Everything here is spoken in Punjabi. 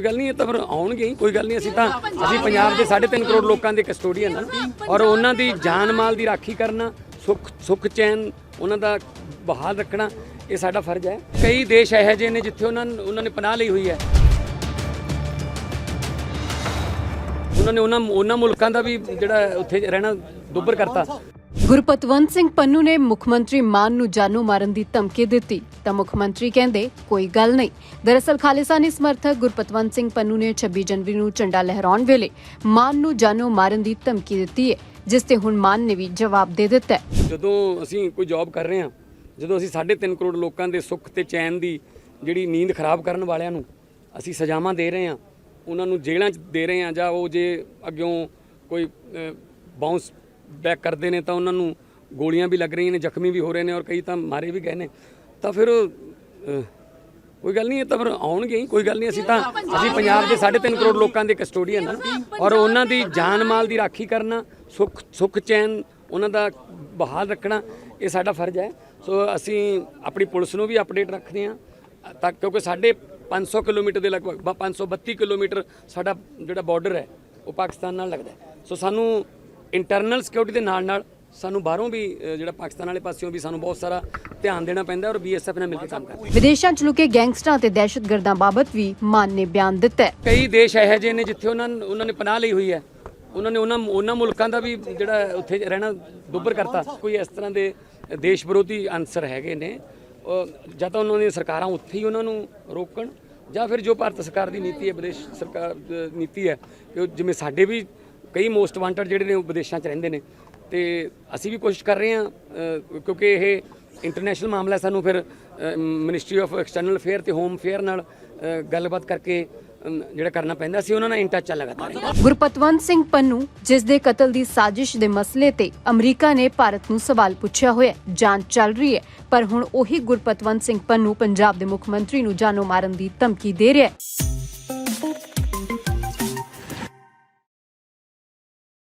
ਕੋਈ ਗੱਲ ਨਹੀਂ, ਇਹ ਤਾਂ ਫਿਰ ਆਉਣਗੇ ਹੀ, ਕੋਈ ਗੱਲ ਨਹੀਂ, ਅਸੀਂ ਤਾਂ ਅਸੀਂ ਪੰਜਾਬ ਦੇ 3.5 ਕਰੋੜ ਲੋਕਾਂ ਦੇ ਕਸਟੋਡੀਅਨ ਹਾਂ ਔਰ ਉਹਨਾਂ ਦੀ ਜਾਨ ਮਾਲ ਦੀ ਰਾਖੀ ਕਰਨਾ, ਸੁੱਖ ਸੁੱਖ ਚੈਨ, ਉਹਨਾਂ ਦਾ ਬਹਾਲ ਰੱਖਣਾ, ਇਹ ਸਾਡਾ ਫਰਜ਼ ਹੈ। ਕਈ ਦੇਸ਼ ਇਹੋ ਜਿਹੇ ਨੇ ਜਿੱਥੇ ਉਹਨਾਂ ਉਹਨਾਂ ਨੇ ਪਨਾਹ ਲਈ ਹੋਈ ਹੈ। ਉਹਨਾਂ ਨੇ ਉਹਨਾਂ ਉਹਨਾਂ ਮੁਲਕਾਂ ਦਾ ਵੀ ਜਿਹੜਾ ਉੱਥੇ ਰਹਿਣਾ ਦੁੱਬਰ ਕਰਤਾ। ਗੁਰਪਤਵੰਤ ਸਿੰਘ ਪੰਨੂ ਨੇ ਮੁੱਖ ਮੰਤਰੀ ਮਾਨ ਨੂੰ ਜਾਨੋਂ ਮਾਰਨ ਦੀ ਧਮਕੀ ਦਿੱਤੀ। ਤਾਂ ਮੁੱਖ ਮੰਤਰੀ ਕਹਿੰਦੇ, ਕੋਈ ਗੱਲ ਨਹੀਂ। ਦਰਅਸਲ ਖਾਲਿਸਤਾਨੀ ਸਮਰਥਕ ਗੁਰਪਤਵੰਤ ਸਿੰਘ ਪੰਨੂ ਨੇ 26 ਜਨਵਰੀ ਨੂੰ ਝੰਡਾ ਲਹਿਰਾਉਣ ਵੇਲੇ ਮਾਨ ਨੂੰ ਜਾਨੋਂ ਮਾਰਨ ਦੀ ਧਮਕੀ ਦਿੱਤੀ ਹੈ, ਜਿਸ ਤੇ ਹੁਣ ਮਾਨ ਨੇ ਵੀ ਜਵਾਬ ਦੇ ਦਿੱਤਾ ਹੈ। ਜਦੋਂ ਅਸੀਂ ਕੋਈ ਜੌਬ ਕਰ ਰਹੇ ਹਾਂ, ਜਦੋਂ ਅਸੀਂ 3.5 ਕਰੋੜ ਲੋਕਾਂ ਦੇ ਸੁੱਖ ਤੇ ਚੈਨ ਦੀ ਜਿਹੜੀ ਨੀਂਦ ਖਰਾਬ ਕਰਨ ਵਾਲਿਆਂ ਨੂੰ ਅਸੀਂ ਸਜ਼ਾਵਾਂ ਦੇ ਰਹੇ ਹਾਂ, ਉਹਨਾਂ ਨੂੰ ਜੇਲ੍ਹਾਂ 'ਚ ਦੇ ਰਹੇ ਹਾਂ ਜਾਂ ਉਹ ਜੇ ਅੱਗਿਓਂ ਕੋਈ ਬਾਉਂਸ ਬੈਕ ਕਰਦੇ ਨੇ ਤਾਂ ਉਹਨਾਂ ਨੂੰ ਗੋਲੀਆਂ ਵੀ ਲੱਗ ਰਹੀਆਂ ਨੇ ਜ਼ਖਮੀ ਵੀ ਹੋ ਰਹੇ ਨੇ ਔਰ ਕਈ ਤਾਂ ਮਾਰੇ ਵੀ ਗਏ ਨੇ। ਤਾਂ ਫਿਰ ਕੋਈ ਗੱਲ ਨਹੀਂ ਇਹ ਤਾਂ ਫਿਰ ਆਉਣਗੇ ਹੀ ਕੋਈ ਗੱਲ ਨਹੀਂ ਅਸੀਂ ਤਾਂ ਅਸੀਂ ਪੰਜਾਬ ਦੇ 3.5 ਕਰੋੜ ਲੋਕਾਂ ਦੇ ਕਸਟੋਡੀਅਨ ਹਾਂ। ਔਰ ਉਹਨਾਂ ਦੀ ਜਾਨ ਮਾਲ ਦੀ ਰਾਖੀ ਕਰਨਾ ਸੁੱਖ ਸੁੱਖ ਚੈਨ ਉਹਨਾਂ ਦਾ ਬਹਾਲ ਰੱਖਣਾ ਇਹ ਸਾਡਾ ਫਰਜ਼ ਹੈ। ਸੋ ਅਸੀਂ ਆਪਣੀ ਪੁਲਿਸ ਨੂੰ ਵੀ ਅਪਡੇਟ ਰੱਖਦੇ ਹਾਂ। ਤਾਂ ਕਿਉਂਕਿ ਸਾਡੇ 500 ਕਿਲੋਮੀਟਰ ਦੇ ਲਗਭਗ ਬ- 532 ਕਿਲੋਮੀਟਰ ਸਾਡਾ ਜਿਹੜਾ ਬਾਰਡਰ ਹੈ ਉਹ ਪਾਕਿਸਤਾਨ ਨਾਲ ਲੱਗਦਾ ਸੋ ਸਾਨੂੰ ਇੰਟਰਨਲ ਸਿਕਿਉਰਿਟੀ ਦੇ ਨਾਲ ਨਾਲ ਸਾਨੂੰ ਬਾਹਰੋਂ ਵੀ ਜਿਹੜਾ ਪਾਕਿਸਤਾਨ ਵਾਲੇ ਪਾਸਿਓਂ ਵੀ ਸਾਨੂੰ ਬਹੁਤ ਸਾਰਾ ਧਿਆਨ ਦੇਣਾ ਪੈਂਦਾ ਔਰ ਬੀਐਸਐਫ ਨਾਲ ਮਿਲ ਕੇ ਕੰਮ ਕਰਨਾ। ਵਿਦੇਸ਼ਾਂ 'ਚ ਲੁਕੇ ਗੈਂਗਸਟਰਾਂ ਤੇ ਦਹਿਸ਼ਤਗਰਦਾਂ ਬਾਬਤ ਵੀ ਮਾਨ ਨੇ ਬਿਆਨ ਦਿੱਤਾ ਹੈ। ਕਈ ਦੇਸ਼ ਇਹੋ ਜਿਹੇ ਨੇ ਜਿੱਥੇ ਉਹਨਾਂ ਉਹਨਾਂ ਨੇ ਪਨਾਹ ਲਈ ਹੋਈ ਹੈ। ਉਹਨਾਂ ਨੇ ਉਹਨਾਂ ਉਹਨਾਂ ਮੁਲਕਾਂ ਦਾ ਵੀ ਜਿਹੜਾ ਉੱਥੇ ਰਹਿਣਾ ਦੁੱਬਰ ਕਰਤਾ। ਕੋਈ ਇਸ ਤਰ੍ਹਾਂ ਦੇ ਦੇਸ਼ ਵਿਰੋਧੀ ਅਨਸਰ ਹੈਗੇ ਨੇ। ਜਾਂ ਤਾਂ ਉਹਨਾਂ ਦੀਆਂ ਸਰਕਾਰਾਂ ਉੱਥੇ ਹੀ ਉਹਨਾਂ ਨੂੰ ਰੋਕਣ ਜਾਂ ਫਿਰ ਜੋ ਭਾਰਤ ਸਰਕਾਰ ਦੀ ਨੀਤੀ ਹੈ ਵਿਦੇਸ਼ ਸਰਕਾਰ ਨੀਤੀ ਹੈ ਕਿ ਜਿਵੇਂ ਸਾਡੇ ਵੀ ਕਈ ਮੋਸਟ ਵਾਂਟਡ ਜਿਹੜੇ ਨੇ ਉਹ ਵਿਦੇਸ਼ਾਂ 'ਚ ਰਹਿੰਦੇ ਨੇ। ਤੇ ਅਸੀਂ ਵੀ ਕੋਸ਼ਿਸ਼ ਕਰ ਰਹੇ ਹਾਂ ਕਿਉਂਕਿ ਇਹ ਇੰਟਰਨੈਸ਼ਨਲ ਮਾਮਲਾ ਸਾਨੂੰ ਫਿਰ ਮਿਨਿਸਟਰੀ ਆਫ ਐਕਸਟਰਨਲ ਅਫੇਅਰ ਤੇ ਹੋਮ ਅਫੇਅਰ ਨਾਲ ਗੱਲਬਾਤ ਕਰਕੇ ਜਿਹੜਾ ਕਰਨਾ ਪੈਂਦਾ ਸੀ ਉਹਨਾਂ ਨਾਲ ਇਨ ਟੱਚ ਲਗਾਤਾਰ। ਗੁਰਪਤਵੰਤ ਸਿੰਘ ਪੰਨੂ, ਜਿਸ ਦੇ ਕਤਲ ਦੀ ਸਾਜ਼ਿਸ਼ ਦੇ ਮਸਲੇ ਤੇ ਅਮਰੀਕਾ ਨੇ ਭਾਰਤ ਨੂੰ ਸਵਾਲ ਪੁੱਛਿਆ ਹੋਇਆ ਜਾਂਚ ਚੱਲ ਰਹੀ ਹੈ, ਪਰ ਹੁਣ ਉਹੀ ਗੁਰਪਤਵੰਤ ਸਿੰਘ ਪੰਨੂ ਪੰਜਾਬ ਦੇ ਮੁੱਖ ਮੰਤਰੀ ਨੂੰ ਜਾਨੋਂ ਮਾਰਨ ਦੀ ਧਮਕੀ ਦੇ ਰਿਹਾ ਹੈ।